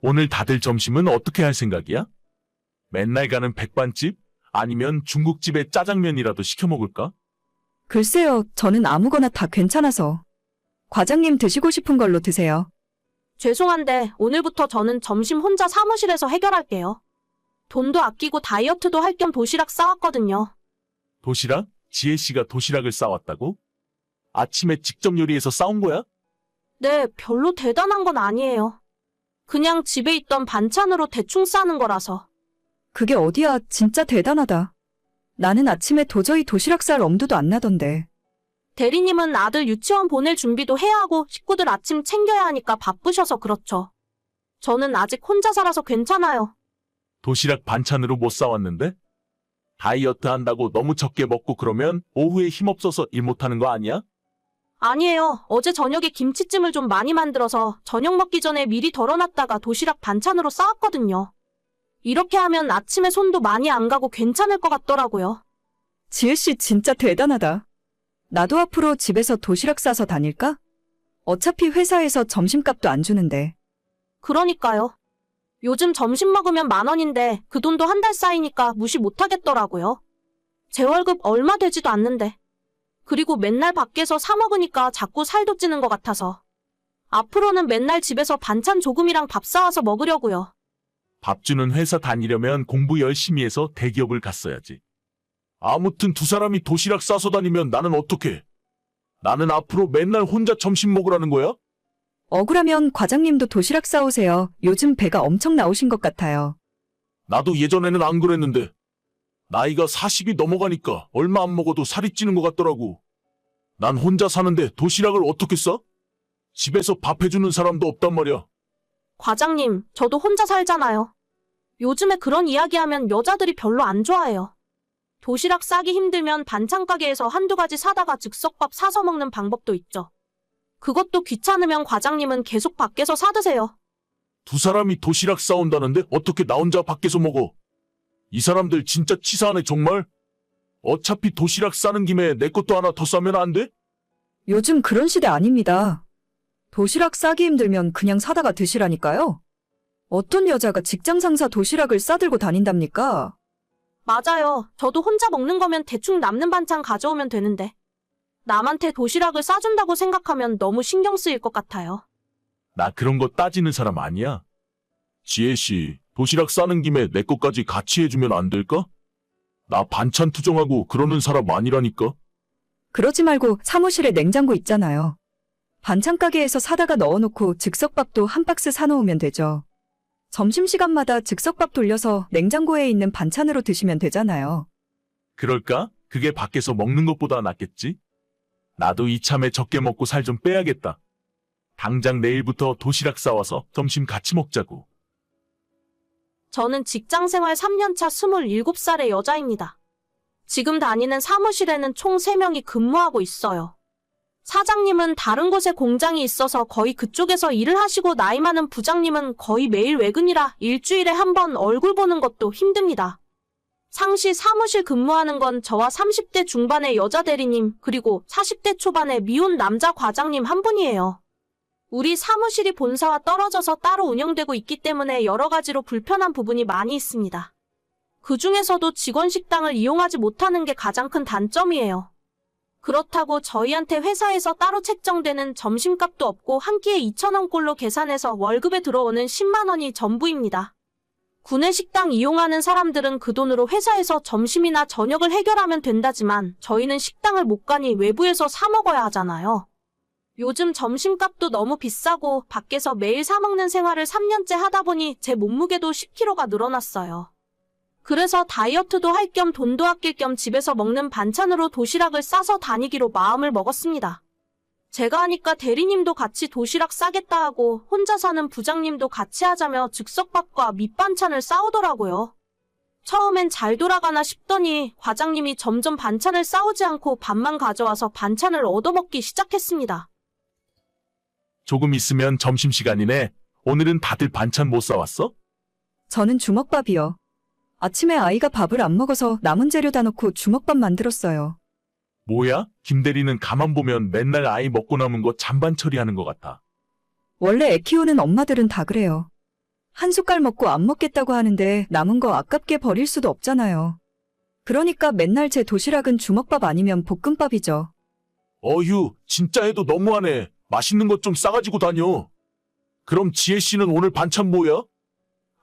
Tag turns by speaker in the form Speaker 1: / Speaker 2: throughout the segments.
Speaker 1: 오늘 다들 점심은 어떻게 할 생각이야? 맨날 가는 백반집? 아니면 중국집에 짜장면이라도 시켜 먹을까?
Speaker 2: 글쎄요, 저는 아무거나 다 괜찮아서. 과장님 드시고 싶은 걸로 드세요.
Speaker 3: 죄송한데 오늘부터 저는 점심 혼자 사무실에서 해결할게요. 돈도 아끼고 다이어트도 할 겸 도시락 싸왔거든요.
Speaker 1: 도시락? 지혜 씨가 도시락을 싸왔다고? 아침에 직접 요리해서 싸운 거야?
Speaker 3: 네, 별로 대단한 건 아니에요. 그냥 집에 있던 반찬으로 대충 싸는 거라서.
Speaker 2: 그게 어디야, 진짜 대단하다. 나는 아침에 도저히 도시락 쌀 엄두도 안 나던데.
Speaker 3: 대리님은 아들 유치원 보낼 준비도 해야 하고 식구들 아침 챙겨야 하니까 바쁘셔서 그렇죠. 저는 아직 혼자 살아서 괜찮아요.
Speaker 1: 도시락 반찬으로 못 싸왔는데? 다이어트 한다고 너무 적게 먹고 그러면 오후에 힘없어서 일 못하는 거 아니야?
Speaker 3: 아니에요. 어제 저녁에 김치찜을 좀 많이 만들어서 저녁 먹기 전에 미리 덜어놨다가 도시락 반찬으로 싸왔거든요. 이렇게 하면 아침에 손도 많이 안 가고 괜찮을 것 같더라고요.
Speaker 2: 지혜씨 진짜 대단하다. 나도 앞으로 집에서 도시락 싸서 다닐까? 어차피 회사에서 점심값도 안 주는데.
Speaker 3: 그러니까요. 요즘 점심 먹으면 만 원인데 그 돈도 한 달 쌓이니까 무시 못 하겠더라고요. 제 월급 얼마 되지도 않는데. 그리고 맨날 밖에서 사 먹으니까 자꾸 살도 찌는 것 같아서. 앞으로는 맨날 집에서 반찬 조금이랑 밥 사와서 먹으려고요.
Speaker 1: 밥 주는 회사 다니려면 공부 열심히 해서 대기업을 갔어야지. 아무튼 두 사람이 도시락 싸서 다니면 나는 어떡해? 나는 앞으로 맨날 혼자 점심 먹으라는 거야?
Speaker 2: 억울하면 과장님도 도시락 싸오세요. 요즘 배가 엄청 나오신 것 같아요.
Speaker 1: 나도 예전에는 안 그랬는데. 나이가 40이 넘어가니까 얼마 안 먹어도 살이 찌는 것 같더라고. 난 혼자 사는데 도시락을 어떻게 싸? 집에서 밥 해주는 사람도 없단 말이야.
Speaker 3: 과장님, 저도 혼자 살잖아요. 요즘에 그런 이야기하면 여자들이 별로 안 좋아해요. 도시락 싸기 힘들면 반찬 가게에서 한두 가지 사다가 즉석밥 사서 먹는 방법도 있죠. 그것도 귀찮으면 과장님은 계속 밖에서 사드세요.
Speaker 1: 두 사람이 도시락 싸온다는데 어떻게 나 혼자 밖에서 먹어? 이 사람들 진짜 치사하네 정말? 어차피 도시락 싸는 김에 내 것도 하나 더 싸면 안 돼?
Speaker 2: 요즘 그런 시대 아닙니다. 도시락 싸기 힘들면 그냥 사다가 드시라니까요. 어떤 여자가 직장 상사 도시락을 싸들고 다닌답니까?
Speaker 3: 맞아요. 저도 혼자 먹는 거면 대충 남는 반찬 가져오면 되는데. 남한테 도시락을 싸준다고 생각하면 너무 신경 쓰일 것 같아요.
Speaker 1: 나 그런 거 따지는 사람 아니야. 지혜 씨, 도시락 싸는 김에 내 것까지 같이 해주면 안 될까? 나 반찬 투정하고 그러는 사람 아니라니까.
Speaker 2: 그러지 말고 사무실에 냉장고 있잖아요. 반찬 가게에서 사다가 넣어놓고 즉석밥도 한 박스 사놓으면 되죠. 점심시간마다 즉석밥 돌려서 냉장고에 있는 반찬으로 드시면 되잖아요.
Speaker 1: 그럴까? 그게 밖에서 먹는 것보다 낫겠지? 나도 이참에 적게 먹고 살 좀 빼야겠다. 당장 내일부터 도시락 싸와서 점심 같이 먹자고.
Speaker 3: 저는 직장 생활 3년차 27살의 여자입니다. 지금 다니는 사무실에는 총 3명이 근무하고 있어요. 사장님은 다른 곳에 공장이 있어서 거의 그쪽에서 일을 하시고 나이 많은 부장님은 거의 매일 외근이라 일주일에 한 번 얼굴 보는 것도 힘듭니다. 상시 사무실 근무하는 건 저와 30대 중반의 여자 대리님 그리고 40대 초반의 미혼 남자 과장님 한 분이에요. 우리 사무실이 본사와 떨어져서 따로 운영되고 있기 때문에 여러 가지로 불편한 부분이 많이 있습니다. 그 중에서도 직원 식당을 이용하지 못하는 게 가장 큰 단점이에요. 그렇다고 저희한테 회사에서 따로 책정되는 점심값도 없고 한 끼에 2,000원꼴로 계산해서 월급에 들어오는 10만원이 전부입니다. 구내 식당 이용하는 사람들은 그 돈으로 회사에서 점심이나 저녁을 해결하면 된다지만 저희는 식당을 못 가니 외부에서 사 먹어야 하잖아요. 요즘 점심값도 너무 비싸고 밖에서 매일 사 먹는 생활을 3년째 하다 보니 제 몸무게도 10kg가 늘어났어요. 그래서 다이어트도 할 겸 돈도 아낄 겸 집에서 먹는 반찬으로 도시락을 싸서 다니기로 마음을 먹었습니다. 제가 하니까 대리님도 같이 도시락 싸겠다 하고 혼자 사는 부장님도 같이 하자며 즉석밥과 밑반찬을 싸우더라고요. 처음엔 잘 돌아가나 싶더니 과장님이 점점 반찬을 싸우지 않고 밥만 가져와서 반찬을 얻어먹기 시작했습니다.
Speaker 1: 조금 있으면 점심시간이네. 오늘은 다들 반찬 못 싸왔어?
Speaker 2: 저는 주먹밥이요. 아침에 아이가 밥을 안 먹어서 남은 재료 다 넣고 주먹밥 만들었어요.
Speaker 1: 뭐야? 김대리는 가만 보면 맨날 아이 먹고 남은 거 잔반 처리하는 것 같아.
Speaker 2: 원래 애 키우는 엄마들은 다 그래요. 한 숟갈 먹고 안 먹겠다고 하는데 남은 거 아깝게 버릴 수도 없잖아요. 그러니까 맨날 제 도시락은 주먹밥 아니면 볶음밥이죠.
Speaker 1: 어휴, 진짜 해도 너무하네. 맛있는 것 좀 싸가지고 다녀. 그럼 지혜 씨는 오늘 반찬 뭐야?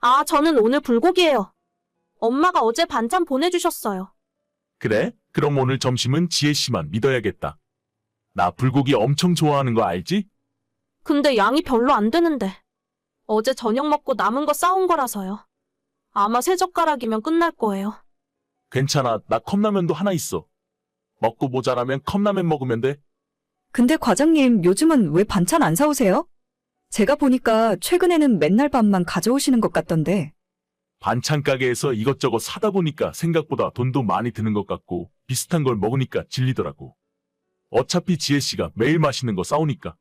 Speaker 3: 아, 저는 오늘 불고기예요. 엄마가 어제 반찬 보내주셨어요.
Speaker 1: 그래? 그럼 오늘 점심은 지혜 씨만 믿어야겠다. 나 불고기 엄청 좋아하는 거 알지?
Speaker 3: 근데 양이 별로 안 되는데. 어제 저녁 먹고 남은 거 싸온 거라서요. 아마 세 젓가락이면 끝날 거예요.
Speaker 1: 괜찮아. 나 컵라면도 하나 있어. 먹고 모자라면 컵라면 먹으면 돼.
Speaker 2: 근데 과장님 요즘은 왜 반찬 안 사오세요? 제가 보니까 최근에는 맨날 밥만 가져오시는 것 같던데.
Speaker 1: 반찬 가게에서 이것저것 사다 보니까 생각보다 돈도 많이 드는 것 같고 비슷한 걸 먹으니까 질리더라고. 어차피 지혜 씨가 매일 맛있는 거 싸우니까.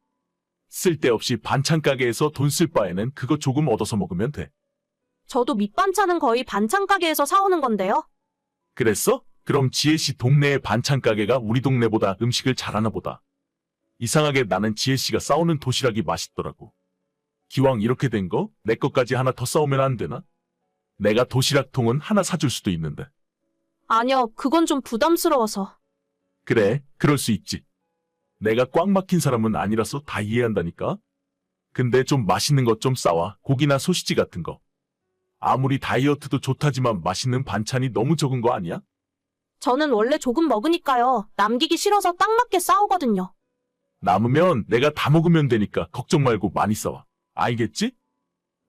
Speaker 1: 쓸데없이 반찬 가게에서 돈 쓸 바에는 그거 조금 얻어서 먹으면 돼.
Speaker 3: 저도 밑반찬은 거의 반찬 가게에서 사오는 건데요.
Speaker 1: 그랬어? 그럼 지혜 씨 동네의 반찬 가게가 우리 동네보다 음식을 잘하나 보다. 이상하게 나는 지혜 씨가 싸우는 도시락이 맛있더라고. 기왕 이렇게 된 거, 내 것까지 하나 더 싸우면 안 되나? 내가 도시락 통은 하나 사줄 수도 있는데.
Speaker 3: 아니요, 그건 좀 부담스러워서.
Speaker 1: 그래, 그럴 수 있지. 내가 꽉 막힌 사람은 아니라서 다 이해한다니까? 근데 좀 맛있는 것 좀 싸와. 고기나 소시지 같은 거. 아무리 다이어트도 좋다지만 맛있는 반찬이 너무 적은 거 아니야?
Speaker 3: 저는 원래 조금 먹으니까요. 남기기 싫어서 딱 맞게 싸우거든요.
Speaker 1: 남으면 내가 다 먹으면 되니까 걱정 말고 많이 싸와. 알겠지?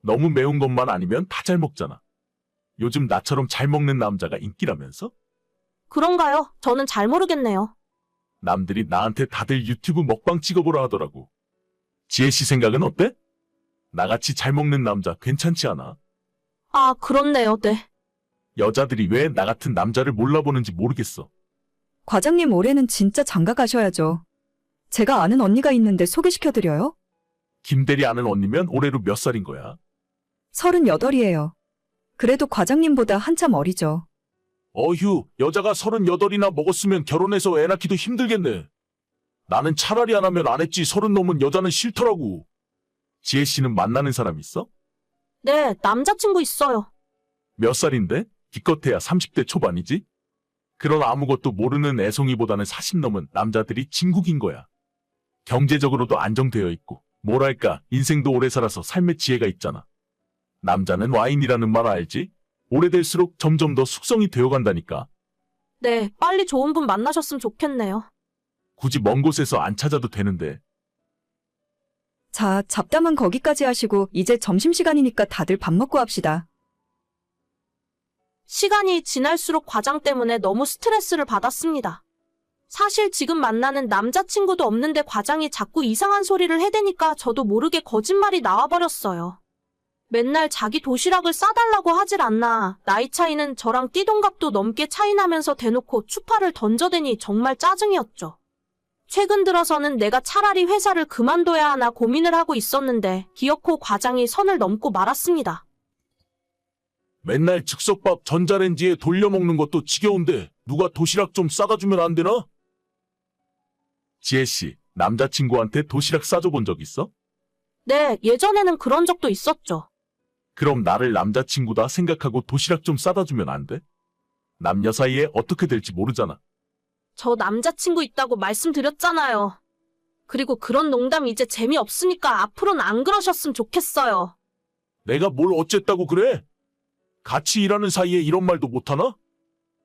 Speaker 1: 너무 매운 것만 아니면 다 잘 먹잖아. 요즘 나처럼 잘 먹는 남자가 인기라면서?
Speaker 3: 그런가요? 저는 잘 모르겠네요.
Speaker 1: 남들이 나한테 다들 유튜브 먹방 찍어보라 하더라고. 지혜 씨 생각은 어때? 나같이 잘 먹는 남자 괜찮지 않아?
Speaker 3: 아, 그렇네요, 네.
Speaker 1: 여자들이 왜 나 같은 남자를 몰라보는지 모르겠어.
Speaker 2: 과장님 올해는 진짜 장가 가셔야죠. 제가 아는 언니가 있는데 소개시켜드려요?
Speaker 1: 김대리 아는 언니면 올해로 몇 살인 거야?
Speaker 2: 38이에요. 그래도 과장님보다 한참 어리죠.
Speaker 1: 어휴, 여자가 서른여덟이나 먹었으면 결혼해서 애 낳기도 힘들겠네. 나는 차라리 안 하면 안 했지 서른 넘은 여자는 싫더라고. 지혜 씨는 만나는 사람 있어?
Speaker 3: 네, 남자친구 있어요.
Speaker 1: 몇 살인데? 기껏해야 30대 초반이지? 그런 아무것도 모르는 애송이보다는 40 넘은 남자들이 진국인 거야. 경제적으로도 안정되어 있고, 뭐랄까, 인생도 오래 살아서 삶의 지혜가 있잖아. 남자는 와인이라는 말 알지? 오래될수록 점점 더 숙성이 되어 간다니까.
Speaker 3: 네, 빨리 좋은 분 만나셨으면 좋겠네요.
Speaker 1: 굳이 먼 곳에서 안 찾아도 되는데,
Speaker 2: 자, 잡담은 거기까지 하시고 이제 점심시간이니까 다들 밥 먹고 합시다.
Speaker 3: 시간이 지날수록 과장 때문에 너무 스트레스를 받았습니다. 사실 지금 만나는 남자친구도 없는데 과장이 자꾸 이상한 소리를 해대니까 저도 모르게 거짓말이 나와버렸어요. 맨날 자기 도시락을 싸달라고 하질 않나. 나이 차이는 저랑 띠동갑도 넘게 차이 나면서 대놓고 추파를 던져대니 정말 짜증이었죠. 최근 들어서는 내가 차라리 회사를 그만둬야 하나 고민을 하고 있었는데 기어코 과장이 선을 넘고 말았습니다.
Speaker 1: 맨날 즉석밥 전자레인지에 돌려 먹는 것도 지겨운데, 누가 도시락 좀 싸다 주면 안 되나? 지혜 씨, 남자친구한테 도시락 싸줘 본 적 있어?
Speaker 3: 네, 예전에는 그런 적도 있었죠.
Speaker 1: 그럼 나를 남자친구다 생각하고 도시락 좀 싸다 주면 안 돼? 남녀 사이에 어떻게 될지 모르잖아.
Speaker 3: 저 남자친구 있다고 말씀드렸잖아요. 그리고 그런 농담 이제 재미없으니까 앞으로는 안 그러셨으면 좋겠어요.
Speaker 1: 내가 뭘 어쨌다고 그래? 같이 일하는 사이에 이런 말도 못하나?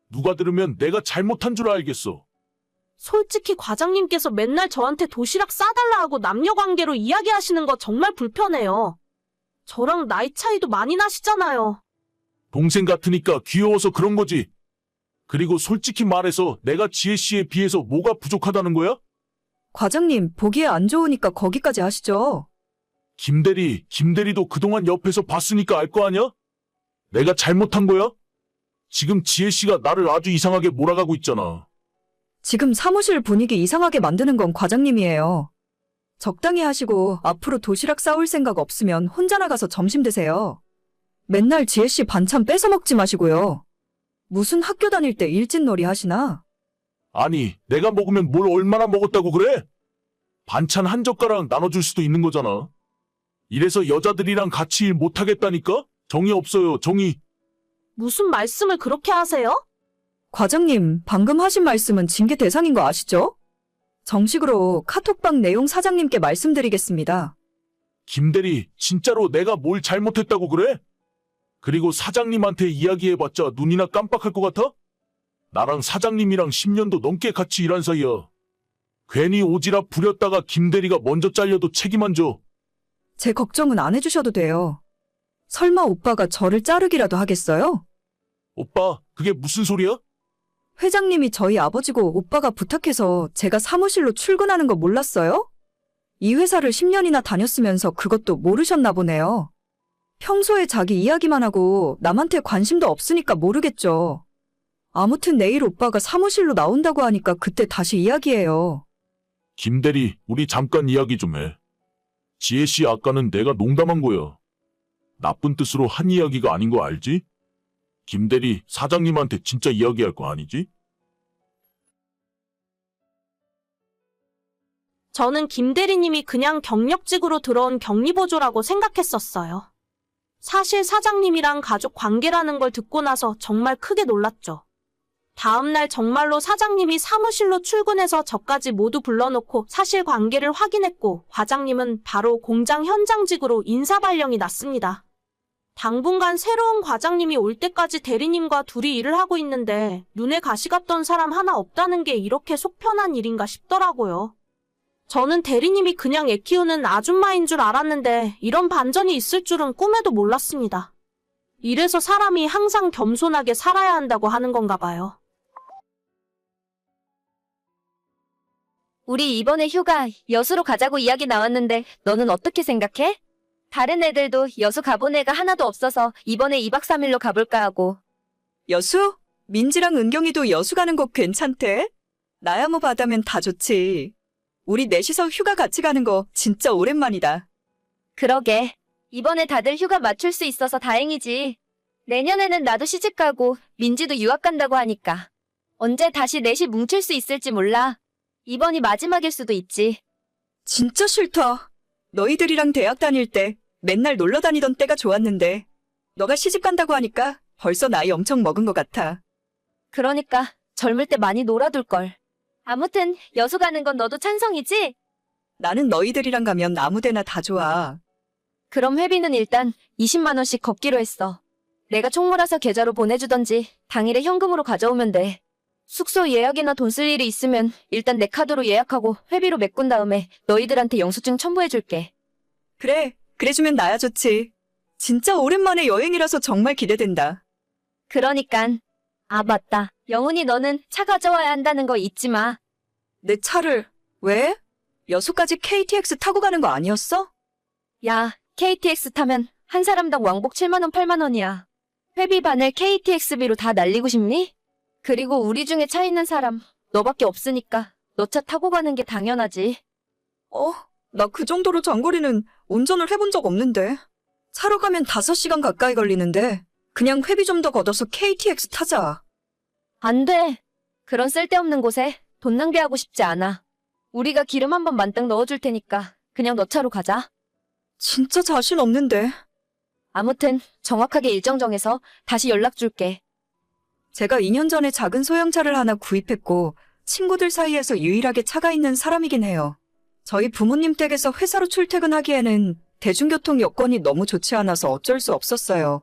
Speaker 1: 누가 들으면 내가 잘못한 줄 알겠어.
Speaker 3: 솔직히 과장님께서 맨날 저한테 도시락 싸달라 하고 남녀 관계로 이야기하시는 거 정말 불편해요. 저랑 나이 차이도 많이 나시잖아요.
Speaker 1: 동생 같으니까 귀여워서 그런 거지. 그리고 솔직히 말해서 내가 지혜 씨에 비해서 뭐가 부족하다는 거야?
Speaker 2: 과장님, 보기에 안 좋으니까 거기까지 하시죠.
Speaker 1: 김대리, 김대리도 그동안 옆에서 봤으니까 알 거 아니야? 내가 잘못한 거야? 지금 지혜 씨가 나를 아주 이상하게 몰아가고 있잖아.
Speaker 2: 지금 사무실 분위기 이상하게 만드는 건 과장님이에요. 적당히 하시고 앞으로 도시락 싸올 생각 없으면 혼자 나가서 점심 드세요. 맨날 지혜씨 반찬 뺏어 먹지 마시고요. 무슨 학교 다닐 때 일진놀이 하시나?
Speaker 1: 아니, 내가 먹으면 뭘 얼마나 먹었다고 그래? 반찬 한 젓가락 나눠줄 수도 있는 거잖아. 이래서 여자들이랑 같이 일 못하겠다니까? 정이 없어요, 정이.
Speaker 3: 무슨 말씀을 그렇게 하세요?
Speaker 2: 과장님, 방금 하신 말씀은 징계 대상인 거 아시죠? 정식으로 카톡방 내용 사장님께 말씀드리겠습니다.
Speaker 1: 김대리, 진짜로 내가 뭘 잘못했다고 그래? 그리고 사장님한테 이야기해봤자 눈이나 깜빡할 것 같아? 나랑 사장님이랑 10년도 넘게 같이 일한 사이야. 괜히 오지랖 부렸다가 김대리가 먼저 잘려도 책임 안 져.
Speaker 2: 제 걱정은 안 해주셔도 돼요. 설마 오빠가 저를 자르기라도 하겠어요?
Speaker 1: 오빠, 그게 무슨 소리야?
Speaker 2: 회장님이 저희 아버지고 오빠가 부탁해서 제가 사무실로 출근하는 거 몰랐어요? 이 회사를 10년이나 다녔으면서 그것도 모르셨나 보네요. 평소에 자기 이야기만 하고 남한테 관심도 없으니까 모르겠죠. 아무튼 내일 오빠가 사무실로 나온다고 하니까 그때 다시 이야기해요.
Speaker 1: 김대리, 우리 잠깐 이야기 좀 해. 지혜 씨 아까는 내가 농담한 거야. 나쁜 뜻으로 한 이야기가 아닌 거 알지? 김대리, 사장님한테 진짜 이야기할 거 아니지?
Speaker 3: 저는 김 대리님이 그냥 경력직으로 들어온 격리보조라고 생각했었어요. 사실 사장님이랑 가족 관계라는 걸 듣고 나서 정말 크게 놀랐죠. 다음날 정말로 사장님이 사무실로 출근해서 저까지 모두 불러놓고 사실 관계를 확인했고 과장님은 바로 공장 현장직으로 인사 발령이 났습니다. 당분간 새로운 과장님이 올 때까지 대리님과 둘이 일을 하고 있는데 눈에 가시 갔던 사람 하나 없다는 게 이렇게 속 편한 일인가 싶더라고요. 저는 대리님이 그냥 애 키우는 아줌마인 줄 알았는데 이런 반전이 있을 줄은 꿈에도 몰랐습니다. 이래서 사람이 항상 겸손하게 살아야 한다고 하는 건가 봐요.
Speaker 4: 우리 이번에 휴가 여수로 가자고 이야기 나왔는데 너는 어떻게 생각해? 다른 애들도 여수 가본 애가 하나도 없어서 이번에 2박 3일로 가볼까 하고.
Speaker 2: 여수? 민지랑 은경이도 여수 가는 거 괜찮대? 나야 뭐 바다면 다 좋지. 우리 넷이서 휴가 같이 가는 거 진짜 오랜만이다.
Speaker 4: 그러게. 이번에 다들 휴가 맞출 수 있어서 다행이지. 내년에는 나도 시집 가고 민지도 유학 간다고 하니까. 언제 다시 넷이 뭉칠 수 있을지 몰라. 이번이 마지막일 수도 있지.
Speaker 2: 진짜 싫다. 너희들이랑 대학 다닐 때 맨날 놀러 다니던 때가 좋았는데 너가 시집 간다고 하니까 벌써 나이 엄청 먹은 것 같아.
Speaker 4: 그러니까 젊을 때 많이 놀아둘 걸. 아무튼 여수 가는 건 너도 찬성이지?
Speaker 2: 나는 너희들이랑 가면 아무데나 다 좋아.
Speaker 4: 그럼 회비는 일단 20만 원씩 걷기로 했어. 내가 총 몰아서 계좌로 보내주던지 당일에 현금으로 가져오면 돼. 숙소 예약이나 돈 쓸 일이 있으면 일단 내 카드로 예약하고 회비로 메꾼 다음에 너희들한테 영수증 첨부해줄게.
Speaker 2: 그래, 그래주면 나야 좋지. 진짜 오랜만에 여행이라서 정말 기대된다.
Speaker 4: 그러니깐. 아 맞다. 영훈이 너는 차 가져와야 한다는 거 잊지 마.
Speaker 2: 내 차를, 왜? 여수까지 KTX 타고 가는 거 아니었어?
Speaker 4: 야, KTX 타면 한 사람당 왕복 7만 원, 8만 원이야. 회비 반을 KTX비로 다 날리고 싶니? 그리고 우리 중에 차 있는 사람 너밖에 없으니까 너 차 타고 가는 게 당연하지.
Speaker 2: 어, 나 그 정도로 장거리는 운전을 해본 적 없는데. 차로 가면 5시간 가까이 걸리는데, 그냥 회비 좀 더 걷어서 KTX 타자.
Speaker 4: 안 돼. 그런 쓸데없는 곳에 돈 낭비하고 싶지 않아. 우리가 기름 한번 만땅 넣어줄 테니까 그냥 너 차로 가자.
Speaker 2: 진짜 자신 없는데.
Speaker 4: 아무튼 정확하게 일정 정해서 다시 연락 줄게.
Speaker 2: 제가 2년 전에 작은 소형차를 하나 구입했고, 친구들 사이에서 유일하게 차가 있는 사람이긴 해요. 저희 부모님 댁에서 회사로 출퇴근하기에는 대중교통 여건이 너무 좋지 않아서 어쩔 수 없었어요.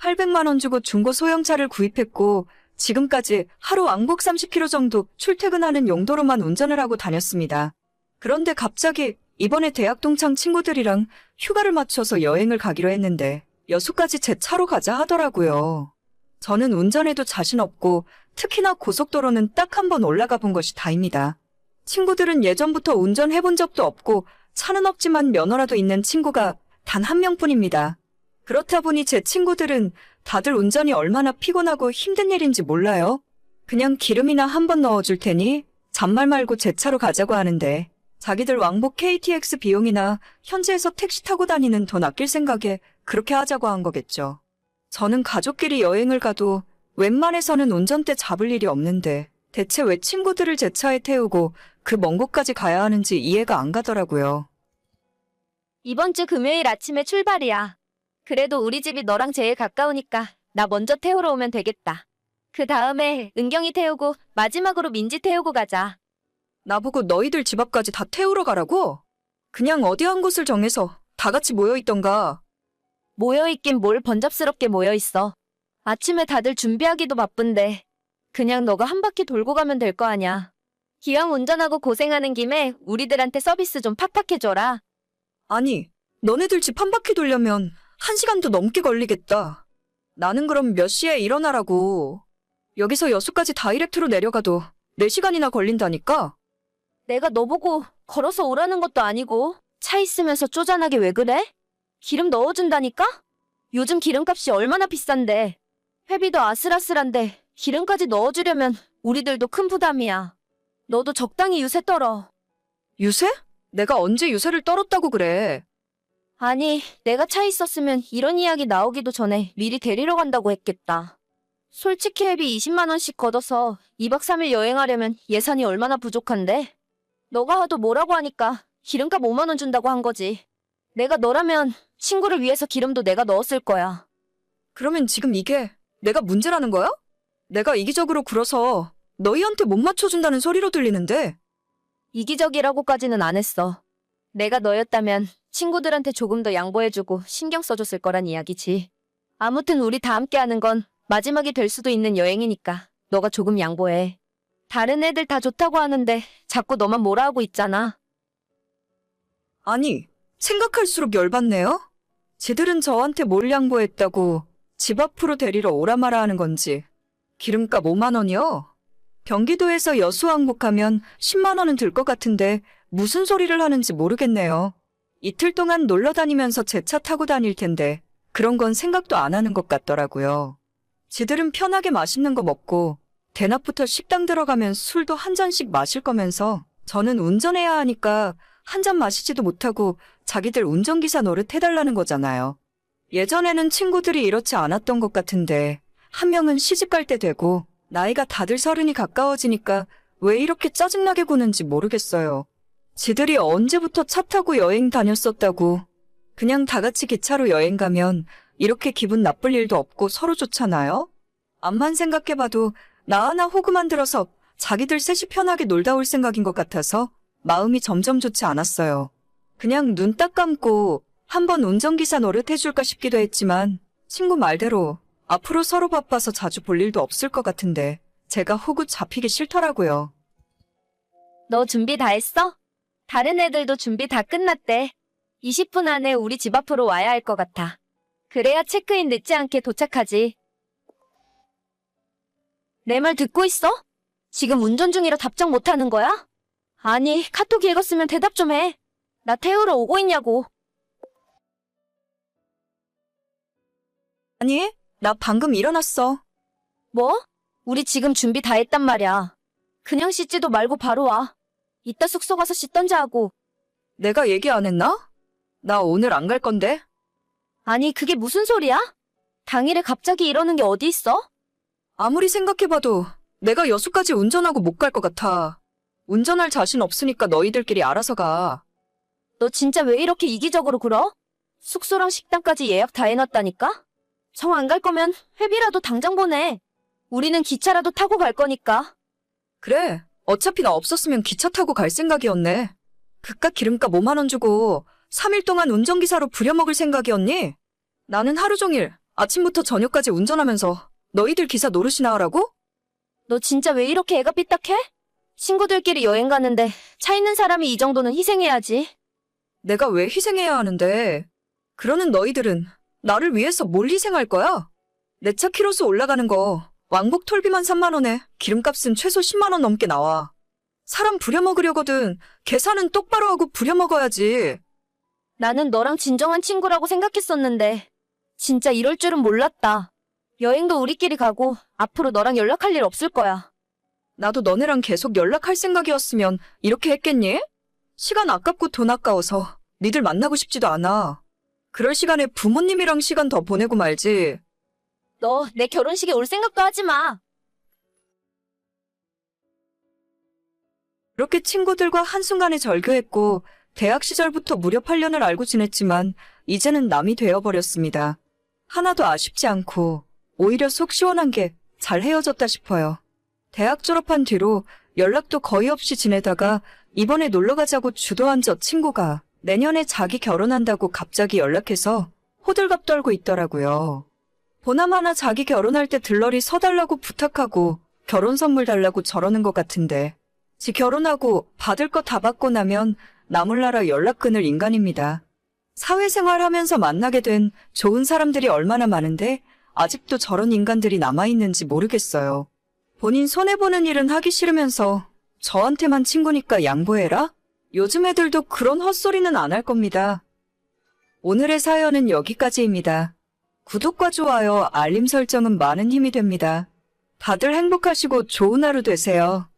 Speaker 2: 800만 원 주고 중고 소형차를 구입했고, 지금까지 하루 왕복 30km 정도 출퇴근하는 용도로만 운전을 하고 다녔습니다. 그런데 갑자기 이번에 대학 동창 친구들이랑 휴가를 맞춰서 여행을 가기로 했는데, 여수까지 제 차로 가자 하더라고요. 저는 운전에도 자신 없고 특히나 고속도로는 딱 한 번 올라가 본 것이 다입니다. 친구들은 예전부터 운전해 본 적도 없고 차는 없지만 면허라도 있는 친구가 단 한 명뿐입니다. 그렇다 보니 제 친구들은 다들 운전이 얼마나 피곤하고 힘든 일인지 몰라요. 그냥 기름이나 한 번 넣어줄 테니 잔말 말고 제 차로 가자고 하는데 자기들 왕복 KTX 비용이나 현지에서 택시 타고 다니는 돈 아낄 생각에 그렇게 하자고 한 거겠죠. 저는 가족끼리 여행을 가도 웬만해서는 운전대 잡을 일이 없는데 대체 왜 친구들을 제 차에 태우고 그 먼 곳까지 가야 하는지 이해가 안 가더라고요.
Speaker 4: 이번 주 금요일 아침에 출발이야. 그래도 우리 집이 너랑 제일 가까우니까 나 먼저 태우러 오면 되겠다. 그 다음에 은경이 태우고 마지막으로 민지 태우고 가자.
Speaker 2: 나보고 너희들 집 앞까지 다 태우러 가라고? 그냥 어디 한 곳을 정해서 다 같이 모여 있던가.
Speaker 4: 모여있긴 뭘 번잡스럽게 모여있어. 아침에 다들 준비하기도 바쁜데 그냥 너가 한 바퀴 돌고 가면 될 거 아냐. 기왕 운전하고 고생하는 김에 우리들한테 서비스 좀 팍팍 해줘라.
Speaker 2: 아니, 너네들 집 한 바퀴 돌려면 한 시간도 넘게 걸리겠다. 나는 그럼 몇 시에 일어나라고. 여기서 여수까지 다이렉트로 내려가도 4시간이나 걸린다니까?
Speaker 4: 내가 너 보고 걸어서 오라는 것도 아니고 차 있으면서 쪼잔하게 왜 그래? 기름 넣어준다니까? 요즘 기름값이 얼마나 비싼데. 회비도 아슬아슬한데 기름까지 넣어주려면 우리들도 큰 부담이야. 너도 적당히 유세 떨어.
Speaker 2: 유세? 내가 언제 유세를 떨었다고 그래?
Speaker 4: 아니, 내가 차 있었으면 이런 이야기 나오기도 전에 미리 데리러 간다고 했겠다. 솔직히 회비 20만원씩 걷어서 2박 3일 여행하려면 예산이 얼마나 부족한데? 너가 하도 뭐라고 하니까 기름값 5만원 준다고 한 거지. 내가 너라면 친구를 위해서 기름도 내가 넣었을 거야.
Speaker 2: 그러면 지금 이게 내가 문제라는 거야? 내가 이기적으로 굴어서 너희한테 못 맞춰준다는 소리로 들리는데
Speaker 4: 이기적이라고까지는 안 했어. 내가 너였다면 친구들한테 조금 더 양보해주고 신경 써줬을 거란 이야기지. 아무튼 우리 다 함께 하는 건 마지막이 될 수도 있는 여행이니까 너가 조금 양보해. 다른 애들 다 좋다고 하는데 자꾸 너만 뭐라 하고 있잖아.
Speaker 2: 아니 생각할수록 열받네요. 쟤들은 저한테 뭘 양보했다고 집 앞으로 데리러 오라 마라 하는 건지 기름값 5만 원이요? 경기도에서 여수 왕복하면 10만 원은 들 것 같은데 무슨 소리를 하는지 모르겠네요. 이틀 동안 놀러 다니면서 제 차 타고 다닐 텐데 그런 건 생각도 안 하는 것 같더라고요. 지들은 편하게 맛있는 거 먹고 대낮부터 식당 들어가면 술도 한 잔씩 마실 거면서 저는 운전해야 하니까 한 잔 마시지도 못하고 자기들 운전기사 노릇 해달라는 거잖아요. 예전에는 친구들이 이렇지 않았던 것 같은데 한 명은 시집 갈 때 되고 나이가 다들 서른이 가까워지니까 왜 이렇게 짜증나게 구는지 모르겠어요. 지들이 언제부터 차 타고 여행 다녔었다고 그냥 다 같이 기차로 여행 가면 이렇게 기분 나쁠 일도 없고 서로 좋잖아요? 암만 생각해봐도 나 하나 호구 만 들어서 자기들 셋이 편하게 놀다 올 생각인 것 같아서 마음이 점점 좋지 않았어요. 그냥 눈 딱 감고 한번 운전기사 노릇 해줄까 싶기도 했지만 친구 말대로 앞으로 서로 바빠서 자주 볼 일도 없을 것 같은데 제가 호구 잡히기 싫더라고요.
Speaker 4: 너 준비 다 했어? 다른 애들도 준비 다 끝났대. 20분 안에 우리 집 앞으로 와야 할 것 같아. 그래야 체크인 늦지 않게 도착하지. 내 말 듣고 있어? 지금 운전 중이라 답장 못 하는 거야? 아니, 카톡 읽었으면 대답 좀 해. 나 태우러 오고 있냐고.
Speaker 2: 아니, 나 방금 일어났어.
Speaker 4: 뭐? 우리 지금 준비 다 했단 말이야. 그냥 씻지도 말고 바로 와. 이따 숙소 가서 씻던지 하고.
Speaker 2: 내가 얘기 안 했나? 나 오늘 안 갈 건데.
Speaker 4: 아니, 그게 무슨 소리야? 당일에 갑자기 이러는 게 어디 있어?
Speaker 2: 아무리 생각해봐도 내가 여수까지 운전하고 못 갈 것 같아. 운전할 자신 없으니까 너희들끼리 알아서 가.
Speaker 4: 너 진짜 왜 이렇게 이기적으로 굴어? 숙소랑 식당까지 예약 다 해놨다니까? 정안갈 거면 회비라도 당장 보내. 우리는 기차라도 타고 갈 거니까.
Speaker 2: 그래. 어차피 나 없었으면 기차 타고 갈 생각이었네. 그깟 기름값 5만 원 주고 3일 동안 운전기사로 부려먹을 생각이었니? 나는 하루 종일 아침부터 저녁까지 운전하면서 너희들 기사 노릇이나 하라고?
Speaker 4: 너 진짜 왜 이렇게 애가 삐딱해? 친구들끼리 여행 가는데 차 있는 사람이 이 정도는 희생해야지.
Speaker 2: 내가 왜 희생해야 하는데? 그러는 너희들은 나를 위해서 뭘 희생할 거야? 내 차 키로수 올라가는 거 왕복 톨비만 3만 원에 기름값은 최소 10만 원 넘게 나와. 사람 부려먹으려거든 계산은 똑바로 하고 부려먹어야지.
Speaker 4: 나는 너랑 진정한 친구라고 생각했었는데 진짜 이럴 줄은 몰랐다. 여행도 우리끼리 가고 앞으로 너랑 연락할 일 없을 거야.
Speaker 2: 나도 너네랑 계속 연락할 생각이었으면 이렇게 했겠니? 시간 아깝고 돈 아까워서 니들 만나고 싶지도 않아. 그럴 시간에 부모님이랑 시간 더 보내고 말지.
Speaker 4: 너 내 결혼식에 올 생각도 하지 마.
Speaker 2: 그렇게 친구들과 한순간에 절교했고 대학 시절부터 무려 8년을 알고 지냈지만 이제는 남이 되어버렸습니다. 하나도 아쉽지 않고 오히려 속 시원한 게 잘 헤어졌다 싶어요. 대학 졸업한 뒤로 연락도 거의 없이 지내다가 이번에 놀러 가자고 주도한 저 친구가 내년에 자기 결혼한다고 갑자기 연락해서 호들갑 떨고 있더라고요. 보나마나 자기 결혼할 때 들러리 서달라고 부탁하고 결혼 선물 달라고 저러는 것 같은데 지 결혼하고 받을 거 다 받고 나면 나 몰라라 연락 끊을 인간입니다. 사회생활 하면서 만나게 된 좋은 사람들이 얼마나 많은데 아직도 저런 인간들이 남아있는지 모르겠어요. 본인 손해보는 일은 하기 싫으면서 저한테만 친구니까 양보해라? 요즘 애들도 그런 헛소리는 안 할 겁니다. 오늘의 사연은 여기까지입니다. 구독과 좋아요, 알림 설정은 많은 힘이 됩니다. 다들 행복하시고 좋은 하루 되세요.